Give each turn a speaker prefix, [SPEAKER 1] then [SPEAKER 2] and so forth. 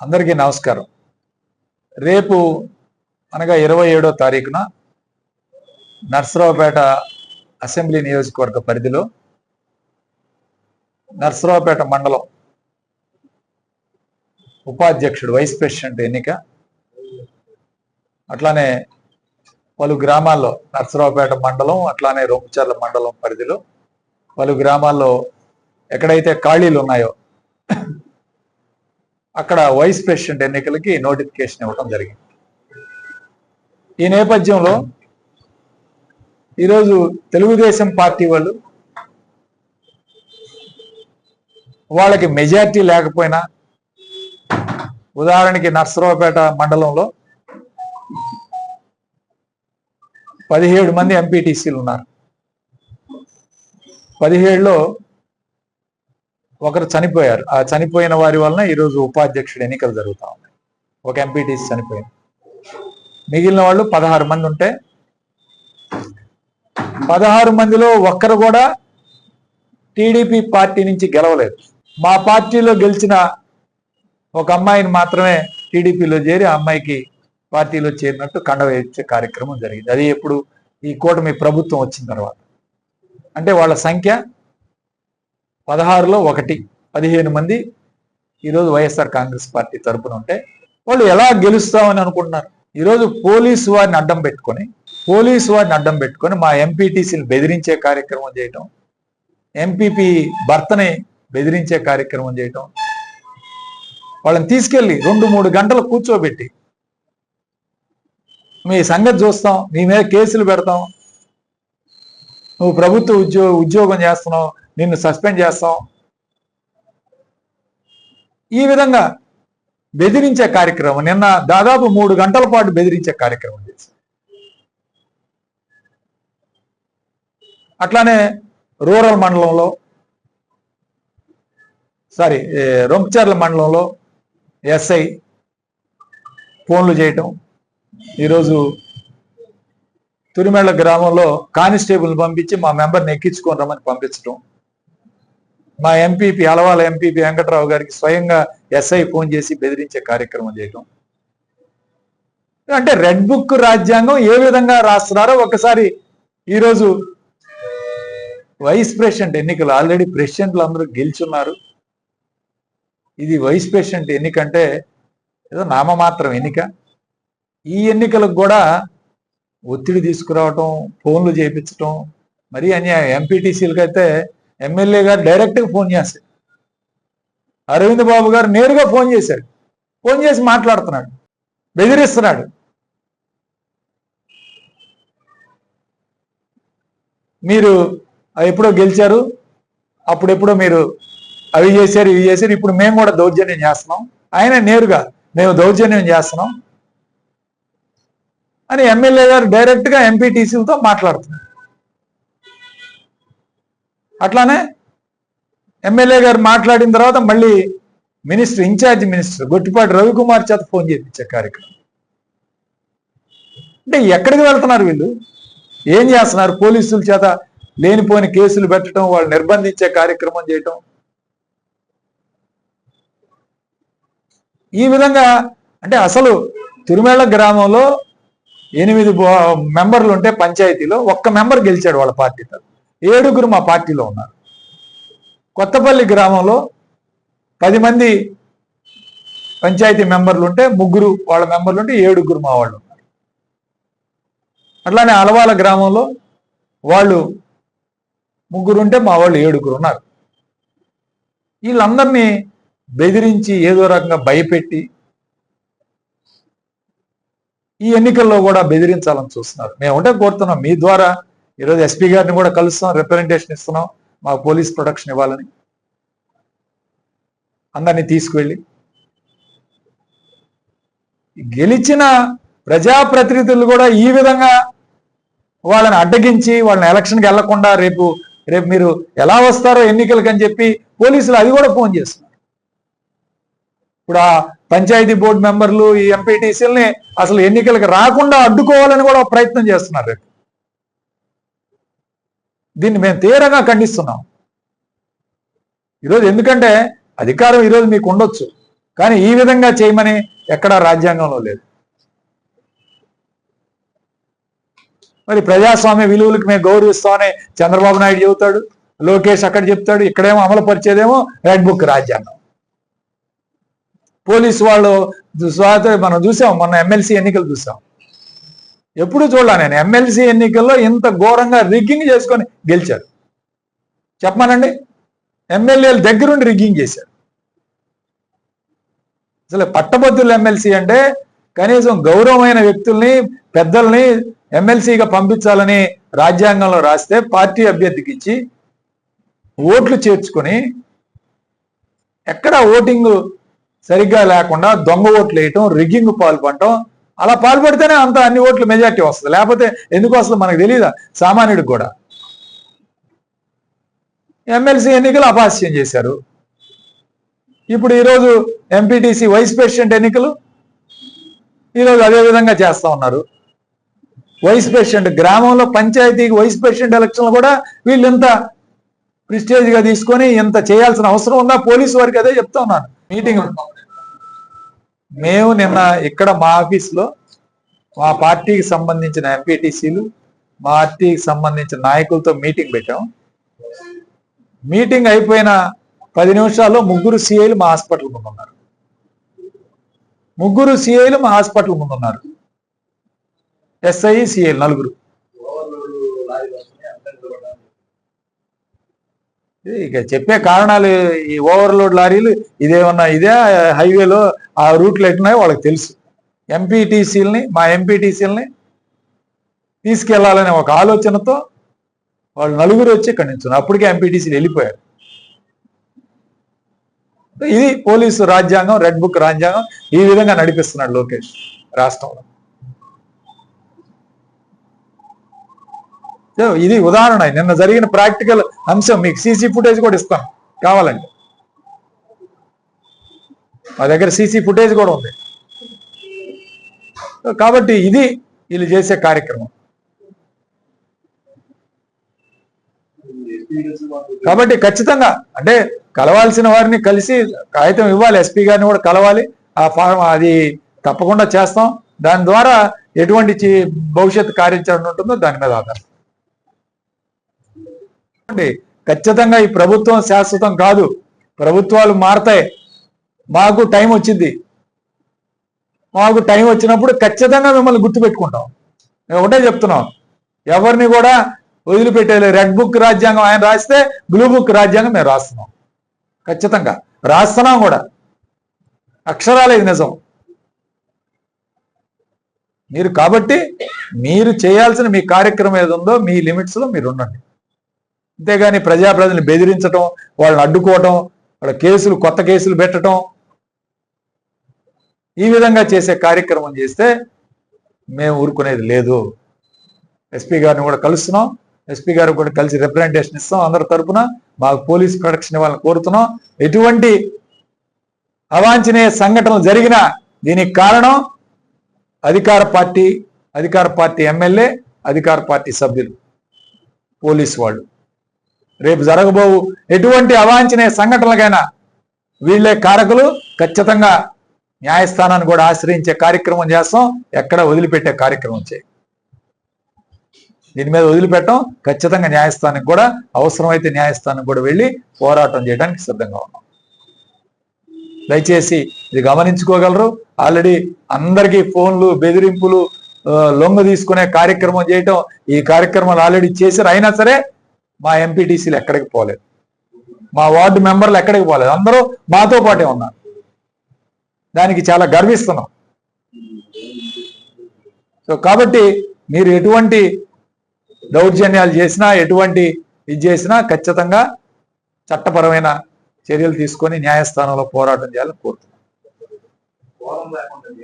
[SPEAKER 1] అందరికీ నమస్కారం. రేపు అనగా ఇరవై ఏడో తారీఖున నర్సరావుపేట అసెంబ్లీ నియోజకవర్గ పరిధిలో నర్సరావుపేట మండలం ఉపాధ్యక్షుడు వైస్ ప్రెసిడెంట్ ఎన్నిక. అట్లానే పలు గ్రామాల్లో నర్సరావుపేట మండలం అట్లానే రొంపుచర్ల మండలం పరిధిలో పలు గ్రామాల్లో ఎక్కడైతే ఖాళీలు ఉన్నాయో అక్కడ వైస్ ప్రెసిడెంట్ ఎన్నికలకి నోటిఫికేషన్ ఇవ్వడం జరిగింది. ఈ నేపథ్యంలో ఈరోజు తెలుగుదేశం పార్టీ వాళ్ళు వాళ్ళకి మెజార్టీ లేకపోయినా ఉదాహరణకి నర్సరావుపేట మండలంలో పదిహేడు మంది ఎంపీటీసీలు ఉన్నారు. పదిహేడులో ఒకరు చనిపోయారు. ఆ చనిపోయిన వారి వలన ఈరోజు ఉపాధ్యక్షుడు ఎన్నికలు జరుగుతూ ఉన్నాయి. ఒక ఎంపీటీసీ చనిపోయింది. మిగిలిన వాళ్ళు పదహారు మంది ఉంటే పదహారు మందిలో ఒక్కరు కూడా టీడీపీ పార్టీ నుంచి గెలవలేదు. మా పార్టీలో గెలిచిన ఒక అమ్మాయిని మాత్రమే టీడీపీలో చేరి ఆ అమ్మాయికి పార్టీలో చేరినట్టు కండవ కార్యక్రమం జరిగింది. అది ఎప్పుడు ఈ కూటమి ప్రభుత్వం వచ్చిన తర్వాత. అంటే వాళ్ళ సంఖ్య పదహారులో ఒకటి పదిహేను మంది ఈరోజు వైఎస్ఆర్ కాంగ్రెస్ పార్టీ తరపున ఉంటే వాళ్ళు ఎలా గెలుస్తామని అనుకుంటున్నారు? ఈరోజు పోలీసు వారిని అడ్డం పెట్టుకొని పోలీసు వారిని అడ్డం పెట్టుకొని మా ఎంపీటీసీని బెదిరించే కార్యక్రమం చేయటం ఎంపీపీ భర్తని బెదిరించే కార్యక్రమం చేయటం వాళ్ళని తీసుకెళ్ళి రెండు మూడు గంటలు కూర్చోబెట్టి మీ సంగతి చూస్తాం నీ మీద కేసులు పెడతాం నువ్వు ప్రభుత్వ ఉద్యోగ ఉద్యోగం చేస్తున్నావు నిన్ను సస్పెండ్ చేస్తాం. ఈ విధంగా బెదిరించే కార్యక్రమం నిన్న దాదాపు మూడు గంటల పాటు బెదిరించే కార్యక్రమం చేశాం అట్లానే రూరల్ మండలంలో సారీ రొంపచర్ల మండలంలో ఎస్ఐ ఫోన్లు చేయటం ఈరోజు తురిమేళ్ళ గ్రామంలో కానిస్టేబుల్ పంపించి మా మెంబర్ని ఎక్కించుకొని రమ్మని పంపించడం మా ఎంపీపీ అలవాల ఎంపీపీ వెంకట్రావు గారికి స్వయంగా ఎస్ఐ ఫోన్ చేసి బెదిరించే కార్యక్రమం చేయటం. అంటే రెడ్ బుక్ రాజ్యాంగం ఏ విధంగా రాస్తున్నారో ఒకసారి ఈరోజు వైస్ ప్రెసిడెంట్ ఎన్నికలు ఆల్రెడీ ప్రెసిడెంట్లు అందరూ గెలుచున్నారు. ఇది వైస్ ప్రెసిడెంట్ ఎన్నికంటే ఏదో నామమాత్రం ఎన్నిక. ఈ ఎన్నికలకు కూడా ఒత్తిడి తీసుకురావటం ఫోన్లు చేయించటం మరీ అన్యాయం. ఎంపీటీసీలకైతే ఎమ్మెల్యే గారు డైరెక్ట్గా ఫోన్ చేశారు. అరవింద్ బాబు గారు నేరుగా ఫోన్ చేశాడు ఫోన్ చేసి మాట్లాడుతున్నాడు. బెదిరిస్తున్నాడు. మీరు ఎప్పుడో గెలిచారు అప్పుడెప్పుడో మీరు అవి చేశారు ఇవి చేశారు ఇప్పుడు మేము కూడా దౌర్జన్యం చేస్తున్నాం. ఆయన నేరుగా మేము దౌర్జన్యం చేస్తున్నాం అని ఎమ్మెల్యే గారు డైరెక్ట్గా ఎంపీటీసీలతో మాట్లాడుతున్నారు. అట్లానే ఎమ్మెల్యే గారు మాట్లాడిన తర్వాత మళ్ళీ minister incharge minister Gottipati Ravikumar చేత ఫోన్ చేయించే కార్యక్రమం. అంటే ఎక్కడికి వెళ్తున్నారు వీళ్ళు? ఏం చేస్తున్నారు? పోలీసుల చేత లేనిపోని కేసులు పెట్టడం వాళ్ళు నిర్బంధించే కార్యక్రమం చేయటం. ఈ విధంగా అంటే అసలు తిరుమల గ్రామంలో ఎనిమిది మెంబర్లు ఉంటే పంచాయతీలో ఒక్క మెంబర్ గెలిచాడు వాళ్ళ పార్టీ తరఫు ఏడుగురు మా పార్టీలో ఉన్నారు. కొత్తపల్లి గ్రామంలో పది మంది పంచాయతీ మెంబర్లు ఉంటే ముగ్గురు వాళ్ళ మెంబర్లు ఉంటే ఏడుగురు మా వాళ్ళు ఉన్నారు. అట్లానే అలవాల గ్రామంలో వాళ్ళు ముగ్గురు ఉంటే మా వాళ్ళు ఏడుగురు ఉన్నారు. వీళ్ళందరినీ బెదిరించి ఏదో రకంగా భయపెట్టి ఈ ఎన్నికల్లో కూడా బెదిరించాలని చూస్తున్నారు. మేము ఉంటే కోరుతున్నాం మీ ద్వారా ఈరోజు ఎస్పీ గారిని కూడా కలుస్తాం రిప్రజెంటేషన్ ఇస్తున్నాం. మా పోలీస్ ప్రొటెక్షన్ ఇవ్వాలని. అందరినీ తీసుకువెళ్ళి. గెలిచిన ప్రజాప్రతినిధులు కూడా ఈ విధంగా వాళ్ళని అడ్డగించి వాళ్ళని ఎలక్షన్కి వెళ్ళకుండా రేపు రేపు మీరు ఎలా వస్తారో ఎన్నికలకు అని చెప్పి పోలీసులు అది కూడా ఫోన్ చేస్తున్నారు. ఇప్పుడు ఆ పంచాయతీ బోర్డు మెంబర్లు ఈ ఎంపీటీసీలని అసలు ఎన్నికలకు రాకుండా అడ్డుకోవాలని కూడా ప్రయత్నం చేస్తున్నారు రేపు. దీన్ని మేము తీవ్రంగా ఖండిస్తున్నాం. ఈరోజు ఎందుకంటే అధికారం ఈరోజు మీకు ఉండొచ్చు కానీ ఈ విధంగా చేయమని ఎక్కడా రాజ్యాంగంలో లేదు. మరి ప్రజాస్వామ్య విలువలకు మేము గౌరవిస్తామని చంద్రబాబు నాయుడు చెబుతాడు లోకేష్ అక్కడ చెప్తాడు ఇక్కడేమో అమలు పరిచేదేమో రెడ్ బుక్ రాజ్యాంగం. పోలీసు వాళ్ళు స్వాత మనం చూసాం మొన్న ఎమ్మెల్సీ ఎన్నికలు చూసాం. ఎప్పుడు చూడలే నేను. ఎమ్మెల్సీ ఎన్నికల్లో ఇంత ఘోరంగా రిగ్గింగ్ చేసుకొని గెలిచారు. చెప్పమానండి? ఎమ్మెల్యేల దగ్గరుండి రిగ్గింగ్ చేశారు. అసలు పట్టభద్రులు ఎమ్మెల్సీ అంటే కనీసం గౌరవమైన వ్యక్తుల్ని పెద్దల్ని ఎమ్మెల్సీగా పంపించాలని రాజ్యాంగంలో రాస్తే పార్టీ అభ్యర్థికి ఇచ్చి ఓట్లు చేర్చుకొని ఎక్కడ ఓటింగ్ సరిగ్గా లేకుండా దొంగ ఓట్లు వేయటం రిగ్గింగ్ పాల్పడటం అలా పాల్పడితేనే అంత అన్ని ఓట్లు మెజార్టీ వస్తుంది. లేకపోతే ఎందుకు వస్తుంది మనకు తెలియదా సామాన్యుడికి కూడా. ఎమ్మెల్సీ ఎన్నికలు అపాస్యం చేశారు. ఇప్పుడు ఈరోజు ఎంపీటీసీ వైస్ ప్రెసిడెంట్ ఎన్నికలు ఈరోజు అదే విధంగా చేస్తా ఉన్నారు. వైస్ ప్రెసిడెంట్ గ్రామంలో పంచాయతీకి వైస్ ప్రెసిడెంట్ ఎలక్షన్లు కూడా వీళ్ళు ఇంత ప్రిస్టేజ్గా తీసుకొని ఇంత చేయాల్సిన అవసరం ఉందా పోలీసు వారికి అదే చెప్తా ఉన్నాను. మీటింగ్ మేము నిన్న ఇక్కడ మా ఆఫీస్లో మా పార్టీకి సంబంధించిన ఎంపీటీసీలు మా పార్టీకి సంబంధించిన నాయకులతో మీటింగ్ పెట్టాం. మీటింగ్ అయిపోయిన పది నిమిషాల్లో ముగ్గురు సిఐలు మా హాస్పిటల్ ముందు ఉన్నారు ముగ్గురు సిఐలు మా హాస్పిటల్ ముందు ఉన్నారు ఎస్ఐ సిఐలు నలుగురు ఇది ఇక చెప్పే కారణాలు ఈ ఓవర్లోడ్ లారీలు ఇదేమన్నా ఇదే హైవేలో ఆ రూట్లు ఎట్టున్నాయో వాళ్ళకి తెలుసు. ఎంపీటీసీలని మా ఎంపీటీసీలని తీసుకెళ్ళాలనే ఒక ఆలోచనతో వాళ్ళు నలుగురు వచ్చి ఇక్కడి నుంచి అప్పటికే ఎంపీటీసీలు వెళ్ళిపోయారు. ఇది పోలీసు రాజ్యాంగం రెడ్ బుక్ రాజ్యాంగం ఈ విధంగా నడిపిస్తున్నాడు లోకేష్ రాష్ట్రంలో. ఇది ఉదాహరణ. నిన్న జరిగిన ప్రాక్టికల్ అంశం మీకు సీసీ ఫుటేజ్ కూడా ఇస్తాం. కావాలండి మా దగ్గర సీసీ ఫుటేజ్ కూడా ఉంది. కాబట్టి ఇది వీళ్ళు చేసే కార్యక్రమం. కాబట్టి ఖచ్చితంగా అంటే కలవాల్సిన వారిని కలిసి కాగితం ఇవ్వాలి ఎస్పీ గారిని కూడా కలవాలి. ఆ ఫారం అది తప్పకుండా చేస్తాం. దాని ద్వారా ఎటువంటి భవిష్యత్ కార్యాచరణ ఉంటుందో దాని మీద ఆధారం చూడండి, ఖచ్చితంగా ఈ ప్రభుత్వం శాశ్వతం కాదు. ప్రభుత్వాలు మారతాయి. మాకు టైం వచ్చింది. మాకు టైం వచ్చినప్పుడు ఖచ్చితంగా మిమ్మల్ని గుర్తుపెట్టుకుంటాం. మేము ఒకటే చెప్తున్నాం ఎవరిని కూడా వదిలిపెట్టేది రెడ్ బుక్ రాజ్యాంగం ఆయన రాస్తే బ్లూ బుక్ రాజ్యాంగం మేము రాస్తున్నాం. ఖచ్చితంగా. రాస్తున్నాం కూడా. అక్షరాలే నిజం. మీరు కాబట్టి మీరు చేయాల్సిన మీ కార్యక్రమం ఏది ఉందో మీ లిమిట్స్లో మీరు ఉండండి. అంతేగాని ప్రజాప్రతిని బెదిరించటం వాళ్ళని అడ్డుకోవటం వాళ్ళ కేసులు కొత్త కేసులు పెట్టడం ఈ విధంగా చేసే కార్యక్రమం చేస్తే మేము ఊరుకునేది లేదు. ఎస్పీ గారిని కూడా కలుస్తున్నాం. ఎస్పీ గారు కూడా కలిసి రిప్రజెంటేషన్ ఇస్తాం అందరి తరఫున మాకు పోలీస్ ప్రొటెక్షన్ ఇవ్వాలని కోరుతున్నాం. ఎటువంటి అవాంఛనీయ సంఘటనలు జరిగినా దీనికి కారణం అధికార పార్టీ అధికార పార్టీ ఎమ్మెల్యే అధికార పార్టీ సభ్యులు పోలీసు వాళ్ళు. రేపు జరగబోవు ఎటువంటి అవాంఛనీయ సంఘటనలకైనా వీళ్ళే కారకులు. ఖచ్చితంగా న్యాయస్థానాన్ని కూడా ఆశ్రయించే కార్యక్రమం చేస్తాం. ఎక్కడ వదిలిపెట్టే కార్యక్రమం చేయి. దీని మీద వదిలిపెట్టం. ఖచ్చితంగా న్యాయస్థానానికి కూడా అవసరమైతే న్యాయస్థానం కూడా వెళ్ళి పోరాటం చేయడానికి సిద్ధంగా ఉన్నాం. దయచేసి ఇది గమనించుకోగలరు. ఆల్రెడీ అందరికీ ఫోన్లు బెదిరింపులు లొంగ తీసుకునే కార్యక్రమం చేయటం ఈ కార్యక్రమాలు ఆల్రెడీ చేశారు. అయినా సరే మా ఎంపీటీసీలు ఎక్కడికి పోలేదు. మా వార్డు మెంబర్లు ఎక్కడికి పోలేదు. అందరూ మాతో పాటే ఉన్నారు. దానికి చాలా గర్విస్తున్నాం. సో కాబట్టి మీరు ఎటువంటి దౌర్జన్యాలు చేసినా ఎటువంటి ఇది చేసినా ఖచ్చితంగా చట్టపరమైన చర్యలు తీసుకొని న్యాయస్థానంలో పోరాటం చేయాలని కోరుతున్నాను